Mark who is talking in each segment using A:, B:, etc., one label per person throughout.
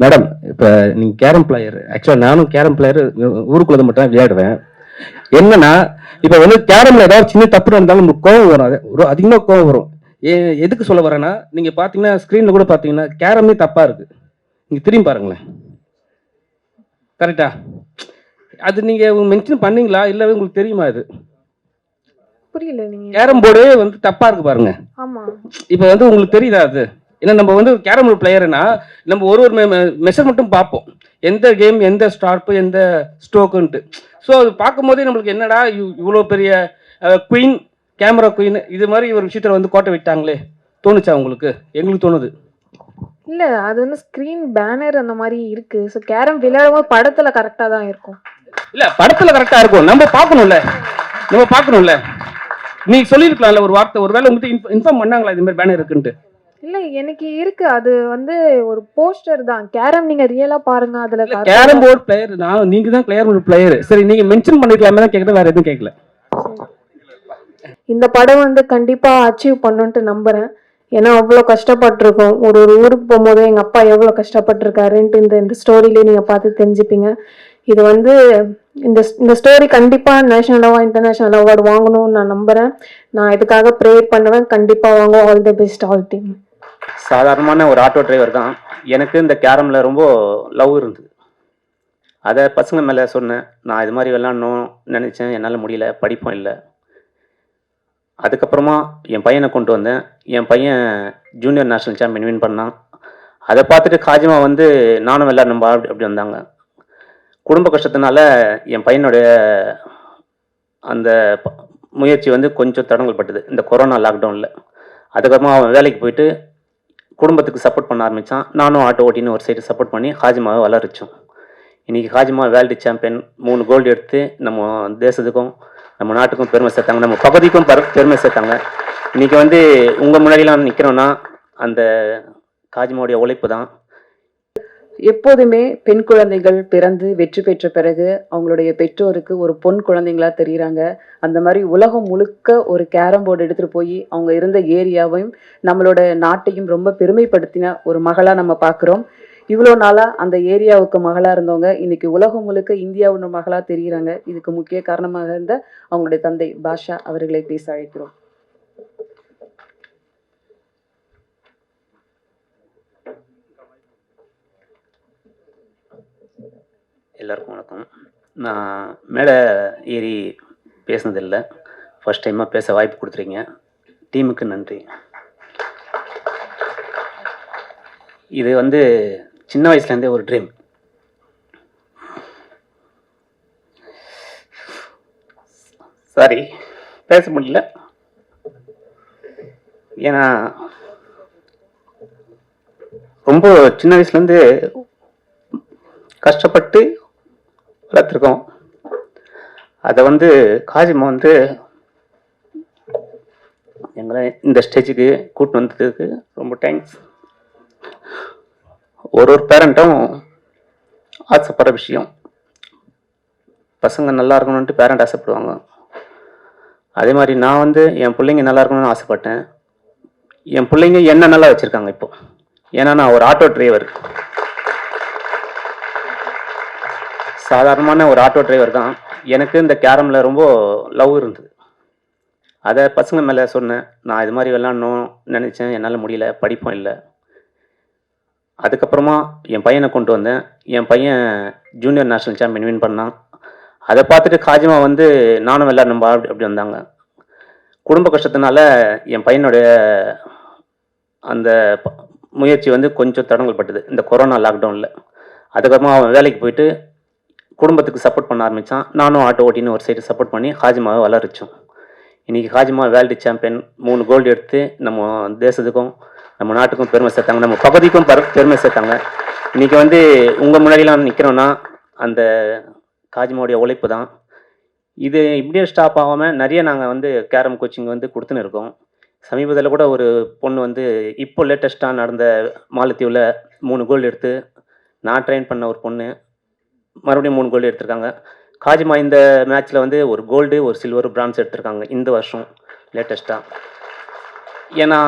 A: Madam இப்போ நீங்கள் carrom player ஆக்சுவலாக நானும் கேரம் பிளேயர் ஊருக்குள்ளது மட்டும் தான் விளையாடுவேன். என்னன்னா இப்போ வந்து கேரம்ல ஏதாவது சின்ன தப்பு இருந்தாலும் உங்களுக்கு கோவம் வரும். அது ஒரு அதிகமாக கோவம் வரும். ஏ எதுக்கு சொல்ல வரேன்னா நீங்கள் பார்த்தீங்கன்னா ஸ்க்ரீனில் கூட பார்த்தீங்கன்னா கேரமே தப்பாக இருக்கு. நீங்கள் திரும்பி பாருங்களேன். கரெக்டா? அது நீங்கள் மென்ஷன் பண்ணீங்களா? இல்லை உங்களுக்கு தெரியுமா இது
B: புரியல நீங்க.
A: கேரம் போர்டே வந்து தப்பாக இருக்கு பாருங்க.
B: ஆமா.
A: இப்போ வந்து உங்களுக்கு தெரியுதா அது? ஏன்னா நம்ம வந்து கேரம் போர்டு பிளேயர்னா நம்ம ஒரு ஒரு மெஷர் மட்டும் பார்ப்போம். எந்த கேம் எந்த ஸ்டார்ப்பு எந்த ஸ்ட்ரோக்குன்ட்டு ஸோ அது பார்க்கும்போதே நம்மளுக்கு என்னடா இவ்- இவ்வளோ பெரிய குயின் கேமரா குயின் இது மாதிரி ஒரு விஷயத்தில் வந்து கோட்டை விட்டாங்களே. தோணுச்சா உங்களுக்கு? எங்களுக்கு தோணுது.
B: இல்ல அது வந்து ஸ்கிரீன் பேனர் அந்த மாதிரி இருக்கு. ஸோ கேரம் விளையாடும் போது படத்துல கரெக்டா தான் இருக்கும்.
A: இல்லை படத்தில் கரெக்டாக இருக்கும். நம்ம பார்க்கணும்ல. நம்ம பார்க்கணும்ல. நீ சொல்லியிருக்கலாம்ல ஒரு வார்த்தை. ஒரு வேளை உங்கள்கிட்ட இன்ஃபார்ம் பண்ணாங்களா இது மாதிரி பேனர் இருக்குன்ட்டு?
B: இல்ல எனக்கு இருக்கு. அது வந்து ஒரு போஸ்டர் தான். கேரம் நீங்க ரியலா பாருங்க அதுல
A: கேரம் போர்டு பிளேயர் நான் நீங்கள் தான் கேரம் பிளேயர் சரி நீங்கள் மென்ஷன் பண்ணிக்கலாமே தான் கேட்குறேன் வேறு எதுவும் கேட்கல
B: இந்த படம் வந்து கண்டிப்பா அச்சீவ் பண்ணுன்ட்டு நம்புறேன். ஏன்னா அவ்வளோ கஷ்டப்பட்டிருக்கோம். ஒரு ஒரு ஊருக்கு போகும்போது எங்க அப்பா எவ்வளோ கஷ்டப்பட்டிருக்காருன்ட்டு இந்த இந்த ஸ்டோரியிலே நீங்க பார்த்து தெரிஞ்சுப்பீங்க. இது வந்து இந்த இந்த ஸ்டோரி கண்டிப்பா நேஷனல் அவார்ட் இன்டர்நேஷனல் அவார்டு வாங்கணும்னு நான் நம்புறேன். நான் இதுக்காக ப்ரேயர் பண்ணுவேன். கண்டிப்பா வாங்குவோம் all the best all team
C: சாதாரணமான ஒரு ஆட்டோ டிரைவர் தான். எனக்கு இந்த கேரமில் ரொம்ப லவ் இருந்தது. அதை பசங்க மேலே சொன்னேன். நான் இது மாதிரி விளாட்ணும் நினச்சேன். என்னால் முடியல. படிப்பும் இல்லை. அதுக்கப்புறமா என் பையனை கொண்டு வந்தேன். என் பையன் ஜூனியர் நேஷ்னல் சாம்பியன் வின் பண்ணான். அதை பார்த்துட்டு காஜிமா வந்து நானும் விளாட்ணும்பா அப்படி அப்படி வந்தாங்க. குடும்ப கஷ்டத்தினால என் பையனுடைய அந்த முயற்சி வந்து கொஞ்சம் தடங்கல் பட்டது இந்த கொரோனா லாக்டவுனில் அதுக்கப்புறமா அவன் வேலைக்கு போயிட்டு குடும்பத்துக்கு சப்போர்ட் பண்ண ஆரம்பித்தான் நானும் ஆட்டோ ஓட்டின்னு ஒரு சைடு சப்போர்ட் பண்ணி ஹாஜிமாவை வளர்ச்சோம் இன்றைக்கி ஹாஜிமா வேர்ல்டு சாம்பியன் மூணு கோல்டு எடுத்து நம்ம தேசத்துக்கும் நம்ம நாட்டுக்கும் பெருமை சேர்த்தாங்க. நம்ம பகுதிக்கும் பெருமை சேர்த்தாங்க. இன்றைக்கி வந்து உங்கள் முன்னாடிலாம் நிற்கிறோன்னா அந்த காஜிமாவுடைய உழைப்பு தான்.
D: எப்போதுமே பெண் குழந்தைகள் பிறந்து வெற்றி பெற்ற பிறகு அவங்களுடைய பெற்றோருக்கு ஒரு பொன் குழந்தைங்களா தெரியுறாங்க. அந்த மாதிரி உலகம் முழுக்க ஒரு கேரம் போர்டு எடுத்துகிட்டு போய் அவங்க இருந்த ஏரியாவையும் நம்மளோட நாட்டையும் ரொம்ப பெருமைப்படுத்தின ஒரு மகளாக நம்ம பார்க்குறோம் இவ்வளோ நாளாக அந்த ஏரியாவுக்கு மகளாக இருந்தவங்க இன்னைக்கு உலகம் முழுக்க இந்தியாவோட மகளாக தெரிகிறாங்க இதுக்கு முக்கிய காரணமாக இருந்த அவங்களுடைய தந்தை பாஷா அவர்களை பேச அழைக்கிறோம்.
C: எல்லாருக்கும் வணக்கம். நான் மேலே ஏறி பேசுனதில்லை. ஃபஸ்ட் டைமாக பேச வாய்ப்பு கொடுத்துருக்கீங்க டீமுக்கு நன்றி. இது வந்து சின்ன வயசுலேருந்தே ஒரு ட்ரீம் சாரி பேச முடியல. ஏன்னா ரொம்ப சின்ன வயசுலேருந்து கஷ்டப்பட்டு வளர்த்துருக்கோம் அதை வந்து காஜிமா வந்து எங்களை இந்த ஸ்டேஜுக்கு கூட்டு வந்ததுக்கு ரொம்ப தேங்க்ஸ் ஒரு ஒரு பேரண்ட்டும் ஆசைப்படுற விஷயம். பசங்க நல்லா இருக்கணும்ட்டு பேரண்ட் ஆசைப்படுவாங்க. அதே மாதிரி நான் வந்து என் பிள்ளைங்க நல்லா இருக்கணும்னு ஆசைப்பட்டேன். என் பிள்ளைங்க என்ன நல்லா வச்சுருக்காங்க இப்போ? ஏன்னா நான் ஒரு ஆட்டோ டிரைவர் சாதாரணமான ஒரு ஆட்டோ டிரைவர் தான். எனக்கு இந்த கேரமில் ரொம்ப லவ் இருந்தது. அதை பசங்க மேலே சொன்னேன். நான் இது மாதிரி விளாட்ணும் நினச்சேன். என்னால் முடியல. படிப்பும் இல்லை. அதுக்கப்புறமா என் பையனை கொண்டு வந்தேன். என் பையன் ஜூனியர் நேஷ்னல் சாம்பியன் வின் பண்ணான். அதை பார்த்துட்டு காஜிமா வந்து நானும் விளாட்ணும்பா அப்படி அப்படி வந்தாங்க. குடும்ப கஷ்டத்தினால என் பையனுடைய அந்த ப- முயற்சி வந்து கொஞ்சம் தடங்கல் பட்டது இந்த கொரோனா லாக்டவுனில் அதுக்கப்புறமா அவன் வேலைக்கு போயிட்டு குடும்பத்துக்கு சப்போர்ட் பண்ண ஆரம்பித்தான் நானும் ஆட்டோ ஓட்டின்னு ஒரு சைடு சப்போர்ட் பண்ணி ஹாஜிமாவை வளர்ச்சோம் இன்றைக்கி ஹாஜிமா வேர்ல்டு சாம்பியன் மூணு கோல்டு எடுத்து நம்ம தேசத்துக்கும் நம்ம நாட்டுக்கும் பெருமை சேர்த்தாங்க. நம்ம பகுதிக்கும் பெருமை சேர்த்தாங்க. இன்றைக்கி வந்து உங்கள் முன்னாடிலாம் நிற்கிறோன்னா அந்த காஜிமாவுடைய உழைப்பு தான். இது இப்படியே ஸ்டாப் ஆகாமல் நிறைய நாங்கள் வந்து கேரம் கோச்சிங் வந்து கொடுத்துன்னு இருக்கோம். சமீபத்தில் கூட ஒரு பொண்ணு வந்து இப்போ லேட்டஸ்ட்டாக நடந்த மாலத்தீவில் மூணு கோல்டு எடுத்து நான் ட்ரெயின் பண்ண ஒரு பொண்ணு. மறுபடியும் மூணு கோல்டு எடுத்திருக்காங்க. காஜிமா இந்த மேட்ச்சில் வந்து ஒரு கோல்டு ஒரு சில்வர் பிரான்ஸ் எடுத்திருக்காங்க இந்த வருஷம் லேட்டஸ்ட்டாக ஏன்னா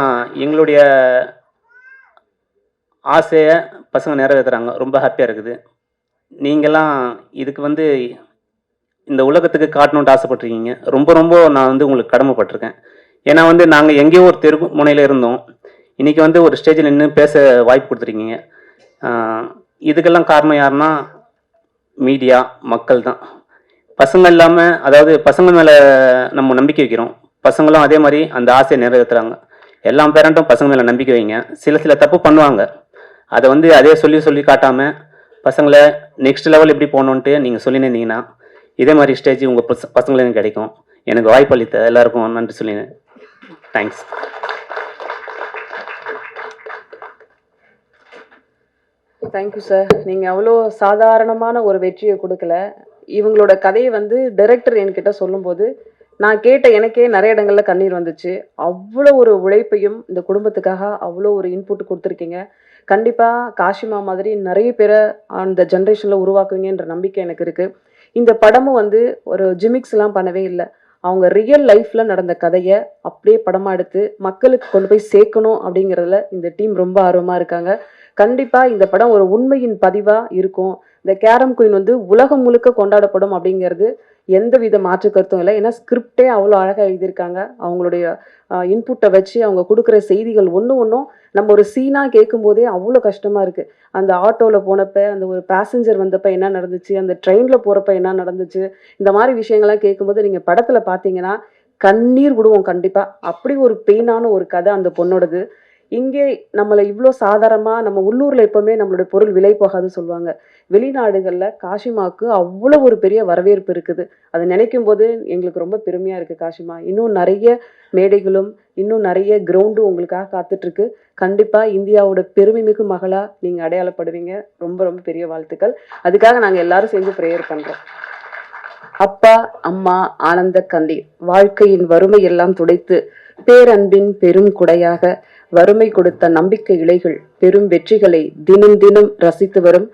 C: எங்களுடைய ஆசையை பசங்க நிறைவேற்றுறாங்க ரொம்ப ஹாப்பியாக இருக்குது. நீங்களாம் இதுக்கு வந்து இந்த உலகத்துக்கு காட்டணுன்ட்டு ஆசைப்பட்டிருக்கீங்க. ரொம்ப ரொம்ப நான் வந்து உங்களுக்கு கடமைப்பட்டிருக்கேன். ஏன்னா வந்து நாங்கள் எங்கேயோ ஒரு தெரு முனையில் இருந்தோம். இன்றைக்கி வந்து ஒரு ஸ்டேஜில் நின்று பேச வாய்ப்பு கொடுத்துருக்கீங்க. இதுக்கெல்லாம் காரணம் யாருன்னா மீடியா மக்கள் தான் பசங்க இல்லாமல் அதாவது பசங்க மேலே நம்ம நம்பிக்கை வைக்கிறோம். பசங்களும் அதே மாதிரி அந்த ஆசையை நிறைவேற்றுறாங்க எல்லா பேரண்ட்டும் பசங்க மேலே நம்பிக்கை வைங்க. சில சில தப்பு பண்ணுவாங்க. அதை வந்து அதே சொல்லி சொல்லி காட்டாமல் பசங்களை நெக்ஸ்ட் லெவல் எப்படி போகணுன்ட்டு நீங்கள் சொல்லினே இருந்தீங்கன்னா இதே மாதிரி ஸ்டேஜ் உங்கள் பச பசங்களுக்கு கிடைக்கும். எனக்கு வாய்ப்பு அளித்த எல்லாருக்கும் நன்றி சொல்லினேன் தேங்க்ஸ்
D: தேங்க்யூ சார் நீங்கள் அவ்வளோ சாதாரணமான ஒரு வெற்றியை கொடுக்கல. இவங்களோட கதையை வந்து டைரக்டர் என்கிட்ட சொல்லும்போது நான் கேட்ட எனக்கே நிறைய இடங்களில் கண்ணீர் வந்துச்சு. அவ்வளோ ஒரு உழைப்பையும் இந்த குடும்பத்துக்காக அவ்வளோ ஒரு இன்புட் கொடுத்துருக்கீங்க. கண்டிப்பாக காஷிமா மாதிரி நிறைய பேரை அந்த ஜென்ரேஷனில் உருவாக்குவீங்கன்ற நம்பிக்கை எனக்கு இருக்குது இந்த படமும் வந்து ஒரு ஜிமிக்ஸ்லாம் பண்ணவே இல்லை. அவங்க ரியல் லைஃப்பில் நடந்த கதையை அப்படியே படமாக எடுத்து மக்களுக்கு கொண்டு போய் சேர்க்கணும் அப்படிங்கிறதுல இந்த டீம் ரொம்ப ஆர்வமாக இருக்காங்க. கண்டிப்பாக இந்த படம் ஒரு உண்மையின் பதிவாக இருக்கும். இந்த கேரம் குயின் வந்து உலகம் முழுக்க கொண்டாடப்படும் அப்படிங்கிறது எந்த வித மாற்று கருத்தும் இல்லை. ஏன்னா ஸ்கிரிப்டே அவ்வளோ அழகாக எழுதியிருக்காங்க. அவங்களுடைய இன்புட்டை வச்சு அவங்க கொடுக்குற செய்திகள் ஒன்று ஒன்றும் நம்ம ஒரு சீனாக கேட்கும்போதே அவ்வளோ கஷ்டமாக இருக்குது அந்த ஆட்டோவில் போனப்போ அந்த ஒரு பேசஞ்சர் வந்தப்போ என்ன நடந்துச்சு? அந்த ட்ரெயினில் போகிறப்ப என்ன நடந்துச்சு? இந்த மாதிரி விஷயங்கள்லாம் கேட்கும்போது நீங்கள் படத்தில் பார்த்தீங்கன்னா கண்ணீர் விடுவோம் கண்டிப்பாக அப்படி ஒரு பெயினான ஒரு கதை அந்த பொண்ணோடது. இங்கே நம்மளை இவ்வளோ சாதாரணமாக நம்ம உள்ளூரில் எப்போவுமே நம்மளுடைய பொருள் விலை போகாது சொல்லுவாங்க. வெளிநாடுகளில் காஷிமாவுக்கு அவ்வளோ ஒரு பெரிய வரவேற்பு இருக்குது. அதை நினைக்கும் போது எங்களுக்கு ரொம்ப பெருமையாக இருக்குது காஷிமா இன்னும் நிறைய மேடைகளும் இன்னும் நிறைய கிரவுண்டும் உங்களுக்காக காத்துட்ருக்கு. கண்டிப்பாக இந்தியாவோட பெருமைமிகு மகளாக நீங்கள் அடையாளப்படுவீங்க. ரொம்ப ரொம்ப பெரிய வாழ்த்துக்கள். அதுக்காக நாங்கள் எல்லாரும் சேர்ந்து ப்ரேயர் பண்ணுறோம் அப்பா அம்மா ஆனந்த கண்ணீர். வாழ்க்கையின் வறுமை எல்லாம் துடைத்து பேரன்பின் பெரும் குடையாக வறுமை கொடுத்த நம்பிக்கை இலைகள் பெரும் வெற்றிகளை தினம் தினம் ரசித்து வரும்.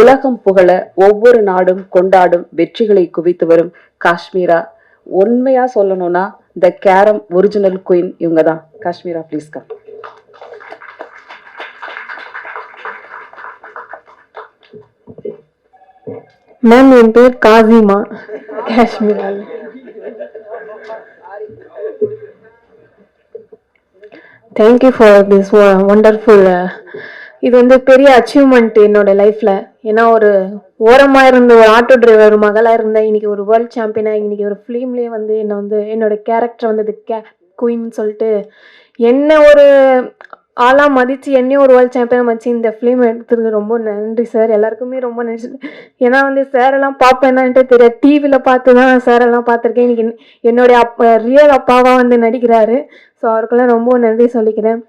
D: உலகம் புகழ ஒவ்வொரு நாடும் கொண்டாடும் வெற்றிகளை குவித்து வரும். காஷ்மீரா உண்மையா சொல்லணும்னா த கேரம் ஒரிஜினல் குயின் இவங்க தான் காஷ்மீரா ப்ளீஸ் கம்
B: மேம் என் பேர் Kasima. காஷ்மீரால thank you for this wonderful இது வந்து பெரிய அச்சீவ்மெண்ட் என்னோட லைஃப்ல ஏன்னா ஒரு ஓரமாக இருந்த ஒரு ஆட்டோ டிரைவர் மகளாக இருந்தேன் இன்னைக்கு ஒரு வேர்ல்ட் சாம்பியனாக இன்னைக்கு ஒரு ஃபிலிம்லேயே வந்து என்னை வந்து என்னோட கேரக்டர் வந்து கே குயின் சொல்லிட்டு என்ன ஒரு ஆளாக மதித்து என்னையும் ஒரு வேர்ல்ட் சாம்பியன் வச்சு இந்த ஃபிலிம் எடுத்ததுக்கு ரொம்ப நன்றி சார் எல்லாருக்குமே ரொம்ப நன்றி. ஏன்னா வந்து சாரெல்லாம் பார்ப்பேன் பார்ப்பேன்னான்ட்டு தெரியாது. டிவியில் பார்த்து தான் சாரெல்லாம் பார்த்துருக்கேன். இன்னைக்கு என்னுடைய அப்பா ரியல் அப்பாவாக வந்து நடிக்கிறாரு. ஸோ அவருக்கெல்லாம் ரொம்ப நன்றி சொல்லிக்கிறேன்.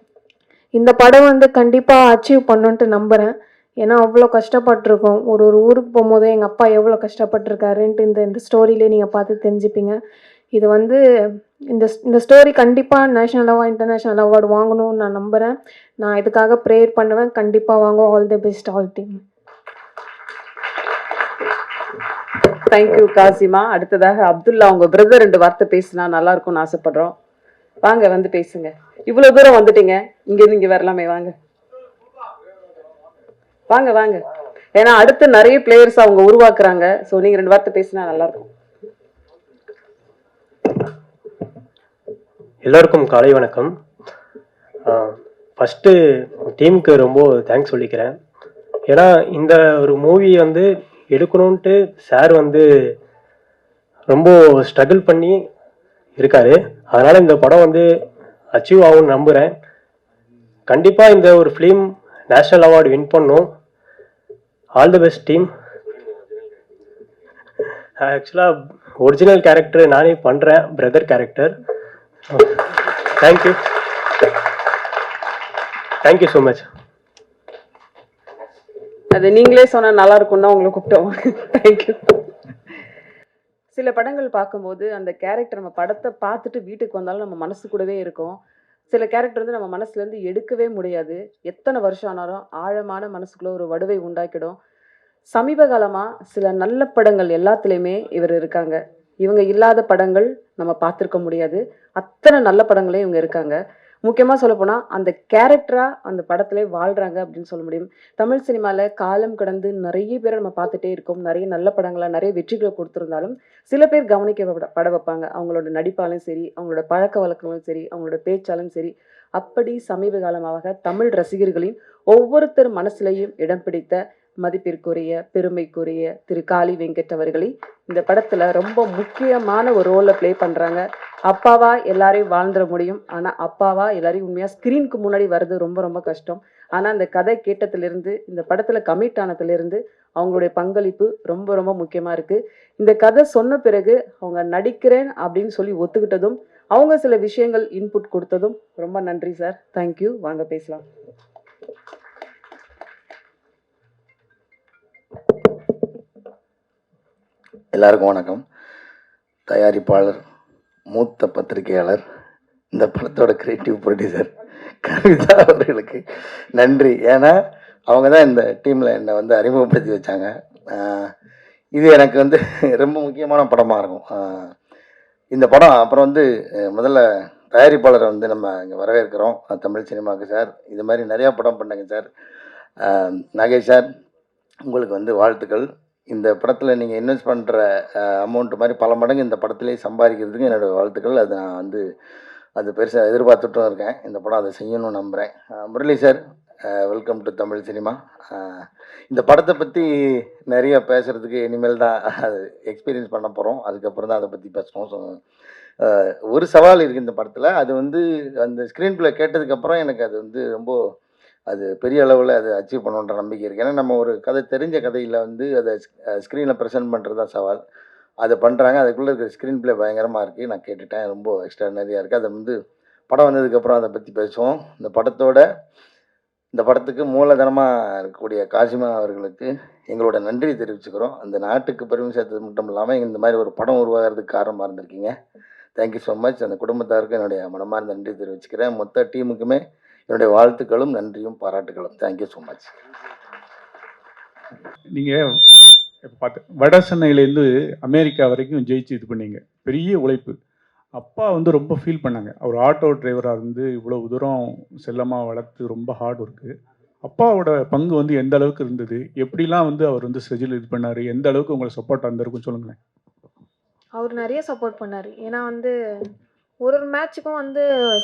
B: இந்த படம் வந்து கண்டிப்பாக அச்சீவ் பண்ணுன்ட்டு நம்புகிறேன் ஏன்னா அவ்வளோ கஷ்டப்பட்டிருக்கோம். ஒரு ஒரு ஊருக்கு போகும்போது எங்கள் அப்பா எவ்வளோ கஷ்டப்பட்டிருக்காருன்ட்டு இந்த இந்த ஸ்டோரியிலே நீங்கள் பார்த்து தெரிஞ்சுப்பீங்க. இது வந்து இந்த இந்த ஸ்டோரி கண்டிப்பாக நேஷ்னல் அவார்ட் இன்டர்நேஷ்னல் அவார்டு வாங்கணும்னு நான் நம்புகிறேன் நான் இதுக்காக ப்ரேயர் பண்ணுவேன். கண்டிப்பாக வாங்குவோம் all the best all team
D: thank you Kasima. அடுத்ததாக அப்துல்லா உங்கள் பிரதர் ரெண்டு வார்த்தை பேசினா நல்லா இருக்கும்னு ஆசைப்படுறோம். வாங்க வந்து பேசுங்க. இவ்வளோ தூரம் வந்துட்டீங்க. இங்கேருந்து இங்கே வரலாமே வாங்க. வாங்க வாங்க. ஏன்னா அடுத்து நிறைய பிளேயர்ஸ் அவங்க உருவாக்குறாங்க. ஸோ நீங்கள் ரெண்டு வார்த்தை பேசினா நல்லாயிருக்கும்
E: எல்லோருக்கும் காலை வணக்கம். ஃபஸ்ட்டு டீமுக்கு ரொம்ப தேங்க்ஸ் சொல்லிக்கிறேன். ஏன்னா இந்த ஒரு மூவி வந்து எடுக்கணுன்ட்டு சார் வந்து ரொம்ப ஸ்ட்ரகிள் பண்ணி இருக்காரு. அதனால் இந்த படம் வந்து அச்சீவ் ஆகும்னு நம்புகிறேன் கண்டிப்பாக இந்த ஒரு ஃபிலிம் நேஷ்னல் அவார்டு வின் பண்ணும். ஆல் தி பெஸ்ட் டீம் ஆக்சுவலாக ஒரிஜினல் கேரக்டர் நானே பண்ணுறேன் brother character thank you thank you so much
D: அது நீங்களே சொன்னால் நல்லா இருக்கும்னா தான் உங்களை கூப்பிட்டோம். தேங்க்யூ சில படங்கள் பார்க்கும்போது அந்த கேரக்டர் நம்ம படத்தை பார்த்துட்டு வீட்டுக்கு வந்தாலும் நம்ம மனசு கூடவே இருக்கும். சில கேரக்டர் வந்து நம்ம மனசுலேருந்து எடுக்கவே முடியாது. எத்தனை வருஷம் ஆனாலும் ஆழமான மனசுக்குள்ளே ஒரு வடுவை உண்டாக்கிடும். சமீப காலமாக சில நல்ல படங்கள் எல்லாத்துலேயுமே இவர் இருக்காங்க. இவங்க இல்லாத படங்கள் நம்ம பார்த்துருக்க முடியாது. அத்தனை நல்ல படங்களே இவங்க இருக்காங்க. முக்கியமாக சொல்லப்போனால் அந்த கேரக்டராக அந்த படத்திலே வாழ்கிறாங்க அப்படின்னு சொல்ல முடியும். தமிழ் சினிமாவில் காலம் கடந்து நிறைய பேரை நம்ம பார்த்துட்டே இருக்கோம். நிறைய நல்ல படங்களை நிறைய வெற்றிகளை கொடுத்துருந்தாலும் சில பேர் கவனிக்க பட வைப்பாங்க. அவங்களோட நடிப்பாலும் சரி அவங்களோட பழக்க வழக்கங்களும் சரி அவங்களோட பேச்சாலும் சரி. அப்படி சமீப காலமாக தமிழ் ரசிகர்களின் ஒவ்வொருத்தர் மனசுலையும் இடம் பிடித்த மதிப்பிற்குரிய பெருமைக்குரிய திரு காளி வெங்கட் அவர்களை இந்த படத்துல ரொம்ப முக்கியமான ஒரு ரோலை ப்ளே பண்றாங்க. அப்பாவா எல்லாரையும் வாழ்ந்துட முடியும். ஆனா அப்பாவா எல்லாரையும் உண்மையா ஸ்கிரீனுக்கு முன்னாடி வர்றது ரொம்ப ரொம்ப கஷ்டம். ஆனா இந்த கதை கேட்டதுலேருந்து இந்த படத்துல கமிட் ஆனதுலேருந்து அவங்களுடைய பங்களிப்பு ரொம்ப ரொம்ப முக்கியமா இருக்கு. இந்த கதை சொன்ன பிறகு அவங்க நடிக்கிறேன் அப்படின்னு சொல்லி ஒத்துக்கிட்டதும் அவங்க சில விஷயங்கள் இன்புட் கொடுத்ததும் ரொம்ப நன்றி சார் தேங்க்யூ வாங்க பேசலாம்.
F: எல்லாருக்கும் வணக்கம். தயாரிப்பாளர் மூத்த பத்திரிகையாளர் இந்த படத்தோட கிரியேட்டிவ் ப்ரொடியூசர் கவிதா அவர்களுக்கு நன்றி. ஏன்னா அவங்க தான் இந்த டீமில் என்னை வந்து அறிமுகப்படுத்தி வச்சாங்க. இது எனக்கு வந்து ரொம்ப முக்கியமான படமாக இருக்கும். இந்த படம் அப்புறம் வந்து முதல்ல தயாரிப்பாளரை வந்து நம்ம இங்கே வரவேற்கிறோம். தமிழ் சினிமாவுக்கு சார். இது மாதிரி நிறையா படம் பண்ணுங்க சார். நகேஷ் நாகேஷ் சார் உங்களுக்கு வந்து வாழ்த்துக்கள். இந்த படத்தில் நீங்கள் இன்வெஸ்ட் பண்ணுற அமௌண்ட்டு மாதிரி பல மடங்கு இந்த படத்துலேயே சம்பாதிக்கிறதுக்கு என்னோடய வாழ்த்துக்கள். அது நான் வந்து அது பெருசாக எதிர்பார்த்துட்டும் இருக்கேன். இந்த படம் அதை செய்யணும்னு நம்புகிறேன் Murali sir welcome to Tamil cinema இந்த படத்தை பற்றி நிறைய பேசுகிறதுக்கு இனிமேல் தான் அது எக்ஸ்பீரியன்ஸ் பண்ண போகிறோம் அதுக்கப்புறம் தான் அதை பற்றி பேசுகிறோம் ஸோ ஒரு சவால் இருக்குது இந்த படத்தில். அது வந்து அந்த ஸ்க்ரீன் பிளே கேட்டதுக்கப்புறம் எனக்கு அது வந்து ரொம்ப அது பெரிய அளவில் அதை அச்சீவ் பண்ணுன்ற நம்பிக்கை இருக்குது ஏன்னா நம்ம ஒரு கதை தெரிஞ்ச கதையில் வந்து அதை ஸ்க்ரீனில் ப்ரெசென்ட் பண்ணுறது தான் சவால். அதை பண்ணுறாங்க அதுக்குள்ளே இருக்கிற ஸ்க்ரீன் ப்ளே பயங்கரமாக இருக்குது நான் கேட்டுட்டேன். ரொம்ப எக்ஸ்ட்ரானரியாக இருக்குது அதை வந்து படம் வந்ததுக்கப்புறம் அதை பற்றி பேசுவோம். இந்த படத்தோட இந்த படத்துக்கு மூலதனமாக இருக்கக்கூடிய காசிமா அவர்களுக்கு எங்களோட நன்றி தெரிவிச்சுக்கிறோம். அந்த நாட்டுக்கு பெருமை சேர்த்தது மட்டும் இல்லாமல் இந்த மாதிரி ஒரு படம் உருவாகிறதுக்கு காரணமாக இருந்திருக்கீங்க. தேங்க்யூ ஸோ மச் அந்த குடும்பத்தாருக்கும் என்னுடைய மனமார்ந்த நன்றி தெரிவிச்சுக்கிறேன். மொத்த டீமுக்குமே என்னுடைய வாழ்த்துக்களும் நன்றியும் பாராட்டுகளும். தேங்க்யூ ஸோ மச்
G: நீங்கள் இப்போ பார்த்து வட சென்னையிலேருந்து அமெரிக்கா வரைக்கும் ஜெயிச்சு இது பண்ணீங்க. பெரிய உழைப்பு. அப்பா வந்து ரொம்ப ஃபீல் பண்ணாங்க. அவர் ஆட்டோ டிரைவராக இருந்து இவ்வளவு தூரம் செல்லமாக வளர்த்து ரொம்ப ஹார்ட் ஒர்க்கு அப்பாவோட பங்கு வந்து எந்த அளவுக்கு இருந்தது? எப்படிலாம் வந்து அவர் வந்து ஸ்ட்ரெஜில் இது பண்ணார்? எந்த அளவுக்கு உங்களுக்கு சப்போர்ட் இருந்திருக்கும் சொல்லுங்களேன்.
B: அவர் நிறைய சப்போர்ட் பண்ணார். ஏன்னா வந்து ஒரு ஒரு மேட்ச்சுக்கும் வந்து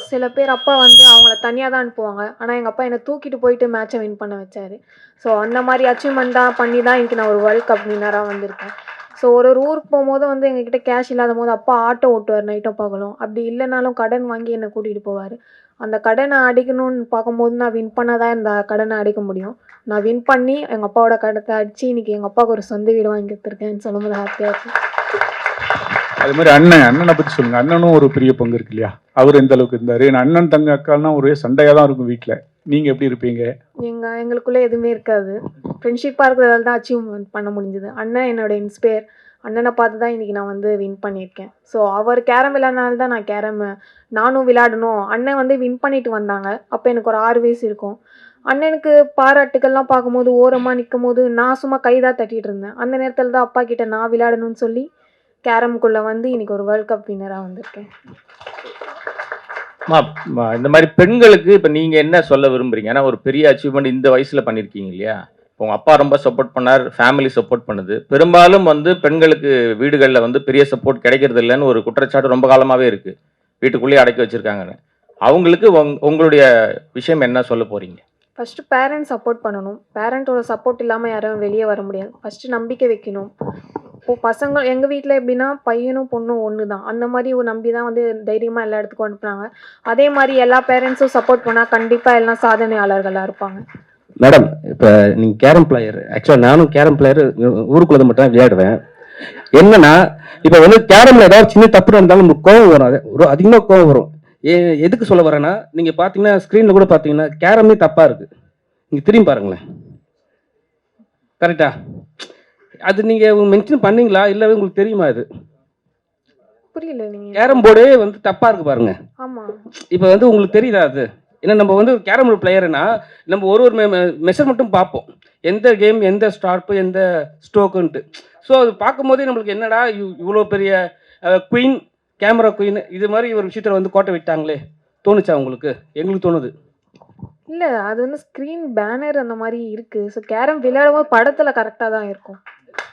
B: சில பேர் அப்பா வந்து அவங்கள தனியாக தான் அனுப்புவாங்க. ஆனால் எங்கள் அப்பா என்னை தூக்கிட்டு போயிட்டு மேட்சை வின் பண்ண வச்சாரு. ஸோ அந்த மாதிரி அச்சீவ்மெண்ட்டாக பண்ணி தான் இன்றைக்கி நான் ஒரு வேர்ல்ட் கப் வின்னராக வந்திருக்கேன். ஸோ ஒரு ஒரு ஊருக்கு போகும்போது வந்து எங்ககிட்ட கேஷ் இல்லாத போது அப்பா ஆட்டோ ஓட்டுவார் நைட்டோ பகலும் அப்படி இல்லைனாலும் கடன் வாங்கி என்னை கூட்டிகிட்டு போவார். அந்த கடனை அடிக்கணும்னு பார்க்கும்போது நான் வின் பண்ணாதான் இந்த கடனை அடிக்க முடியும். நான் வின் பண்ணி எங்கள் அப்பாவோட கடத்தை அடித்து இன்றைக்கி எங்கள் அப்பாவுக்கு ஒரு சொந்த வீடு வாங்கி கொடுத்துருக்கேன்னு சொல்லும்போது ஹாப்பியாக இருக்கு.
G: அது மாதிரி அண்ணன் அண்ணனை பற்றி சொல்லுங்கள் அண்ணனும் ஒரு பெரிய பங்கு இருக்கு இல்லையா? அவர் எந்த அளவுக்கு இருந்தார்? அண்ணன் தங்க அக்கால்னா ஒரே சண்டையாக தான் இருக்கும் வீட்டில் நீங்கள் எப்படி இருப்பீங்க?
B: எங்கள் எங்களுக்குள்ளே எதுவுமே இருக்காது. ஃப்ரெண்ட்ஷிப்பாக இருக்கிறதால தான் அச்சீவ்மெண்ட் பண்ண முடிஞ்சுது. அண்ணன் என்னோட இன்ஸ்பயர் அண்ணனை பார்த்து தான் இன்றைக்கி நான் வந்து வின் பண்ணியிருக்கேன். ஸோ அவர் கேரம் விளையாடினால தான் நான் கேரம் நானும் விளையாடணும். அண்ணன் வந்து வின் பண்ணிட்டு வந்தாங்க. அப்போ எனக்கு ஒரு ஆறு வயசு இருக்கும். அண்ணனுக்கு பாராட்டுக்கள்லாம் பார்க்கும்போது ஓரமாக நிற்கும் போது நான் சும்மா கைதான் தட்டிகிட்டு இருந்தேன். அந்த நேரத்தில் தான் அப்பா கிட்ட நான் விளையாடணும்னு சொல்லி கேரம்குள்ளே வந்து இன்னைக்கு ஒரு வேர்ல்ட் கப் வின்னராக வந்திருக்கேன்.
H: இந்த மாதிரி பெண்களுக்கு இப்போ நீங்கள் என்ன சொல்ல விரும்புறீங்க? ஏன்னா ஒரு பெரிய அச்சீவ்மெண்ட் இந்த வயசில் பண்ணியிருக்கீங்க இல்லையா? உங்கள் அப்பா ரொம்ப சப்போர்ட் பண்ணார் ஃபேமிலி சப்போர்ட் பண்ணுது. பெரும்பாலும் வந்து பெண்களுக்கு வீடுகளில் வந்து பெரிய சப்போர்ட் கிடைக்கிறது இல்லைன்னு ஒரு குற்றச்சாட்டு ரொம்ப காலமாகவே இருக்குது வீட்டுக்குள்ளேயே அடக்கி வச்சுருக்காங்கன்னு. அவங்களுக்கு உங் உங்களுடைய விஷயம் என்ன சொல்ல போகிறீங்க
B: ஃபஸ்ட்டு பேரண்ட்ஸ் சப்போர்ட் பண்ணணும். பேரண்ட்டோட சப்போர்ட் இல்லாமல் யாரும் வெளியே வர முடியாது. ஃபஸ்ட்டு நம்பிக்கை வைக்கணும். இப்போ பசங்க எங்கள் வீட்டில் எப்படின்னா பையனும் பொண்ணும் ஒன்று தான் அந்த மாதிரி ஒரு நம்பி தான் வந்து தைரியமாக எல்லா இடத்துக்கும் அனுப்புனாங்க. அதே மாதிரி எல்லா பேரண்ட்ஸும் சப்போர்ட் பண்ணால் கண்டிப்பாக எல்லாம் சாதனையாளர்களாக இருப்பாங்க.
A: மேடம் இப்போ நீங்கள் கேரம் பிளேயர் ஆக்சுவலாக நானும் கேரம் பிளேயர் ஊருக்குள்ளது மட்டும் தான் விளையாடுவேன். என்னன்னா இப்போ வந்து கேரம்ல ஏதாவது சின்ன தப்பு இருந்தாலும் உங்களுக்கு கோவம் வரும். அது ஒரு அதிகமாக கோவம் வரும். ஏ எதுக்கு சொல்ல வரேன்னா நீங்கள் பார்த்தீங்கன்னா ஸ்க்ரீனில் கூட பார்த்தீங்கன்னா கேரமே தப்பாக இருக்குது நீங்கள் திரும்பி பாருங்களேன். கரெக்டா அது நீங்கள் மென்ஷன் பண்ணீங்களா? இல்லை உங்களுக்கு தெரியுமா இது
B: புரியல நீங்கள்
A: கேரம் போர்டே வந்து தப்பாக இருக்கு பாருங்க.
B: ஆமாம்
A: இப்போ வந்து உங்களுக்கு தெரியுதா அது? ஏன்னா நம்ம வந்து கேரம் போர்டு பிளேயர்னா நம்ம ஒரு ஒரு மெஷர் மட்டும் பார்ப்போம். எந்த கேம் எந்த ஸ்டார்ப்பு எந்த ஸ்ட்ரோக்குன்ட்டு ஸோ அது பார்க்கும்போதே நம்மளுக்கு என்னடா இவ்- இவ்வளோ பெரிய குயின் கேமரா குயின் இது மாதிரி ஒரு விஷயத்தில் வந்து கோட்டை விட்டாங்களே. தோணுச்சா உங்களுக்கு? எங்களுக்கு தோணுது.
B: இல்லை அது வந்து ஸ்க்ரீன் பேனர் அந்த மாதிரி இருக்கு. ஸோ கேரம் விளையாடும் போது படத்தில் கரெக்டாக தான் இருக்கும்.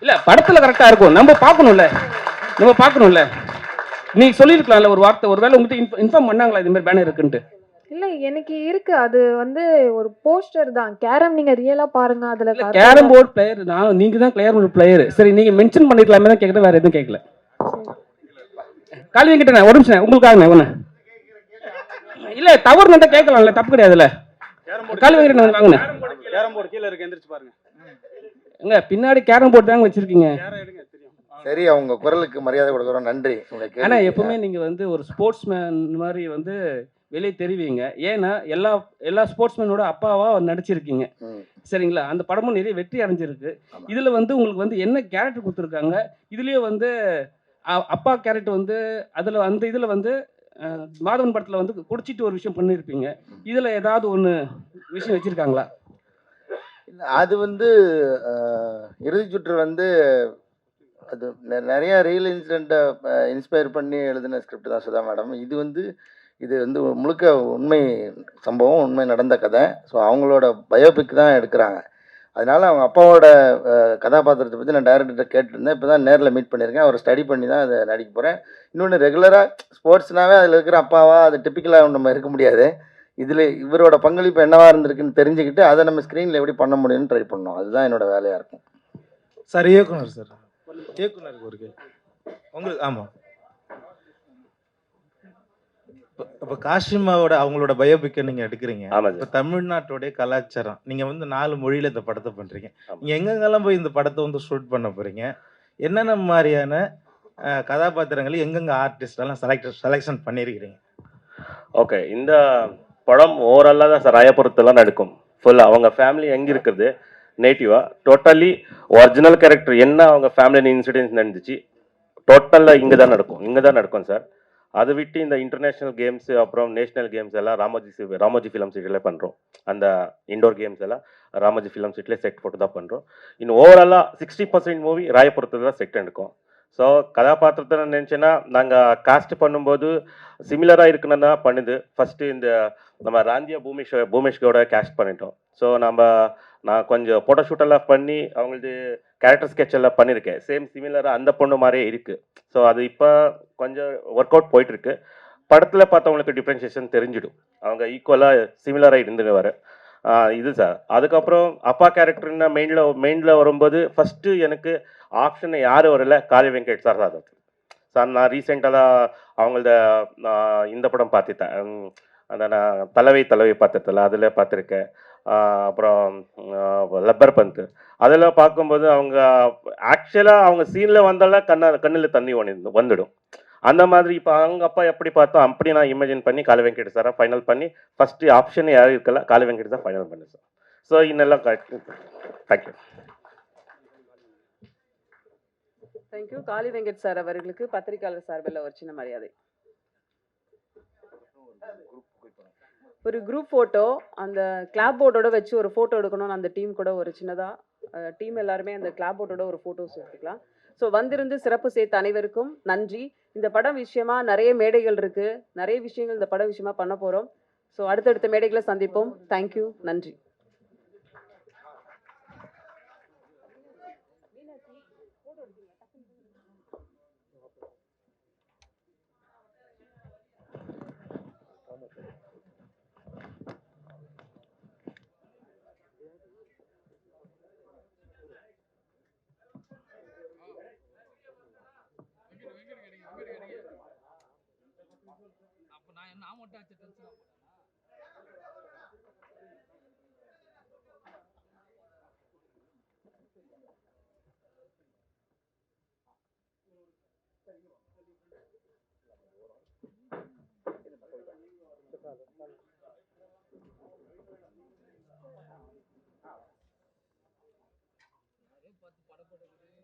A: இல்ல படத்துல கரெக்டா இருக்கும். நம்ம பார்க்கணும்ல. நம்ம பார்க்கணும்ல. நீ சொல்லியிருக்கலாம்ல ஒரு வார்த்தை. ஒருவேளை உங்ககிட்ட இன்ஃபார்ம் பண்ணாங்களா இது மாதிரி பேனர் இருக்குன்ட்டு?
B: இல்லை எனக்கு இருக்கு. அது வந்து ஒரு போஸ்டர் தான். கேரம் நீங்கள் ரியலாக பாருங்க அதில்
A: கேரம் போர்டு பிளேயர் நான் நீங்க தான் கேரம் போர்டு பிளேயர் சரி நீங்க மென்ஷன் பண்ணிக்கலாமே தான் கேட்குறேன் வேற எதுவும் கேட்கல காலி வெங்கடண்ணே ஒரு நிமிஷம். உங்களுக்காக ஒன்று இல்ல தவறு கேட்கலாம்ல. தப்பு கிடையாதுல்ல. காலி வெங்கடண்ணே வாங்கண்ணே.
I: கேரம் போர்டு கீழே இருக்கு. எந்திரிச்சு பாருங்க.
A: எங்க பின்னாடி கேரம் போர்டு தாங்க வச்சிருக்கீங்க.
I: கேரம் எடுங்க தெரியும்
F: சரி அவங்க குரலுக்கு மரியாதை கொடுக்குறோம். நன்றி.
A: ஆனா எப்பவுமே நீங்க வந்து ஒரு ஸ்போர்ட்ஸ் மேன் மாதிரி வந்து வெளியே தெரிவிங்க. ஏன்னா எல்லா எல்லா ஸ்போர்ட்ஸ்மேனோட அப்பாவா நடிச்சிருக்கீங்க. சரிங்களா? அந்த படமும் நிறைய வெற்றி அடைஞ்சிருக்கு. இதுல வந்து உங்களுக்கு வந்து என்ன கேரக்டர் கொடுத்துருக்காங்க? இதுலயே வந்து அப்பா கேரக்டர் வந்து அதுல அந்த இதுல வந்து மாதவன் படத்துல வந்து குடிச்சிட்டு ஒரு விஷயம் பண்ணியிருப்பீங்க இதுல ஏதாவது ஒண்ணு விஷயம் வச்சிருக்காங்களா?
F: இல்ல, அது வந்து இறுதி சுற்று வந்து அது நிறைய ரியல் இன்சிடெண்ட்டை இன்ஸ்பயர் பண்ணி எழுதின ஸ்கிரிப்ட் தான் சுதா மேடம் இது வந்து இது வந்து முழுக்க உண்மை சம்பவம் உண்மை நடந்த கதை. ஸோ அவங்களோட பயோபிக் தான் எடுக்கிறாங்க. அதனால் அவங்க அப்பாவோட கதாபாத்திரத்தை பற்றி நான் டைரக்டர்கிட்ட கேட்டிருந்தேன். இப்போ தான் நேரில் மீட் பண்ணியிருக்கேன். அவரை ஸ்டடி பண்ணி தான் அதை நடிக்க போகிறேன் இன்னொன்று ரெகுலராக ஸ்போர்ட்ஸ்னாவே அதில் இருக்கிற அப்பாவா அது டிப்பிக்கலாக நம்ம இருக்க முடியாது. இதில் இவரோட பங்களிப்பு என்னவா இருந்திருக்குன்னு தெரிஞ்சுக்கிட்டு அதை நம்ம ஸ்க்ரீனில் எப்படி பண்ண முடியும்னு ட்ரை பண்ணோம். அதுதான் என்னோட வேலையாக இருக்கும்.
J: சார் இயக்குனர் சார். இயக்குனருக்கு ஒரு கேள்வி. உங்களுக்கு ஆமாம் இப்போ காஷிமாவோட அவங்களோட பயோபிக்கை நீங்கள் எடுக்கிறீங்க.
C: ஆமாம்
J: இப்போ தமிழ்நாட்டுடைய கலாச்சாரம். நீங்கள் வந்து நாலு மொழியில் இந்த படத்தை பண்ணுறீங்க. நீங்கள் எங்கெங்கெல்லாம் போய் இந்த படத்தை வந்து ஷூட் பண்ண போகிறீங்க என்னென்ன மாதிரியான கதாபாத்திரங்களை எங்கெங்க ஆர்டிஸ்ட் எல்லாம் செலக்ட் செலெக்ஷன் பண்ணியிருக்கிறீங்க?
K: ஓகே இந்த படம் ஓவராலாக தான் சார் ராயபுரத்துலாம் நடக்கும். ஃபுல்லாக அவங்க ஃபேமிலி எங்கே இருக்குது? நேட்டிவாக டோட்டலி ஒரிஜினல் கேரக்டர் என்ன அவங்க ஃபேமிலி இன்சிடென்ட்ஸ் நடந்துச்சு. டோட்டலாக இங்கே தான் நடக்கும். இங்கே தான் நடக்கும் சார். அதை விட்டு இந்த இன்டர்நேஷ்னல் கேம்ஸ் அப்புறம் நேஷனல் கேம்ஸ் எல்லாம் ராமோஜி சி- ராமோஜி ஃபிலிம் சிட்டியில் பண்ணுறோம் அந்த இண்டோர் கேம்ஸ் எல்லாம் ராமோஜி ஃபிலிம் சிட்டியில் செட் போட்டு தான் பண்ணுறோம் இன்னும் ஓவராலாக சிக்ஸ்டி பர்சன்ட் மூவி ராயபுரத்தில் தான் செட் எடுக்கும் ஸோ கதாபாத்திரத்தை நான் நினச்சேன்னா நாங்கள் காஸ்ட் பண்ணும்போது சிமிலராக இருக்கணும்னு தான் பண்ணுது. ஃபஸ்ட்டு இந்த நம்ம ராந்தியா பூமேஷ் பூமேஷ்கோட கேஸ்ட் பண்ணிட்டோம். ஸோ நம்ம நான் கொஞ்சம் ஃபோட்டோ ஷூட்டெல்லாம் பண்ணி அவங்களது கேரக்டர் ஸ்கெட்ச் எல்லாம் பண்ணியிருக்கேன். சேம் சிமிலராக அந்த பொண்ணு மாதிரியே இருக்குது ஸோ அது இப்போ கொஞ்சம் ஒர்க் அவுட் போயிட்டுருக்கு படத்தில் பார்த்தவங்களுக்கு டிஃப்ரென்ஷியேஷன் தெரிஞ்சிடும். அவங்க ஈக்குவலாக சிமிலராக இருந்துன்னு வர இது சார் அதுக்கப்புறம் அப்பா கேரக்டர்னா மெயினில் மெயினில் வரும்போது ஃபஸ்ட்டு எனக்கு ஆப்ஷன் யார் வரல. காளி வெங்கட் சார் தான் சார் நான் ரீசெண்டாக அவங்களத இந்த படம் பார்த்துட்டேன். அந்த நான் தலைவை தலைவை பார்த்துட்டல அதில் பார்த்துருக்கேன். அப்புறம் லப்பர் பந்த். அதெல்லாம் பார்க்கும்போது அவங்க ஆக்சுவலாக அவங்க சீனில் வந்தாலும் கண்ண கண்ணில் தண்ணி ஒன்று வந்துடும். அந்த மாதிரி இப்போ அவங்க அப்பா எப்படி பார்த்தோம்? அப்படி நான் இமேஜின் பண்ணி காளி வெங்கடேஷ் சாரை ஃபைனல் பண்ணி ஃபஸ்ட்டு ஆப்ஷன் யாரும் இருக்கல? காளி வெங்கடேஷ் தான் ஃபைனல் பண்ணேன் sir. So இன்னெல்லாம் correct thank you
D: thank you Kali Venkat sir அவர்களுக்கு பத்திரிகையாளர் சார்பில் ஒரு சின்ன மரியாதை. ஒரு குரூப் ஃபோட்டோ அந்த கிளாப் போர்டோட வச்சு ஒரு ஃபோட்டோ எடுக்கணும்னு அந்த டீம் கூட ஒரு சின்னதாக டீம் எல்லாருமே அந்த கிளாப் போர்டோட ஒரு ஃபோட்டோஸ் எடுத்துக்கலாம். ஸோ வந்திருந்து சிறப்பு சேர்த்த அனைவருக்கும் நன்றி. இந்த படம் விஷயமா நிறைய மேடைகள் இருக்குது நிறைய விஷயங்கள் இந்த படம் விஷயமா பண்ண போகிறோம் ஸோ அடுத்தடுத்த மேடைகளை சந்திப்போம். தேங்க்யூ நன்றி. நான் மட்டும் அடிச்ச டென்ஷன் பத்து படப்பட்டு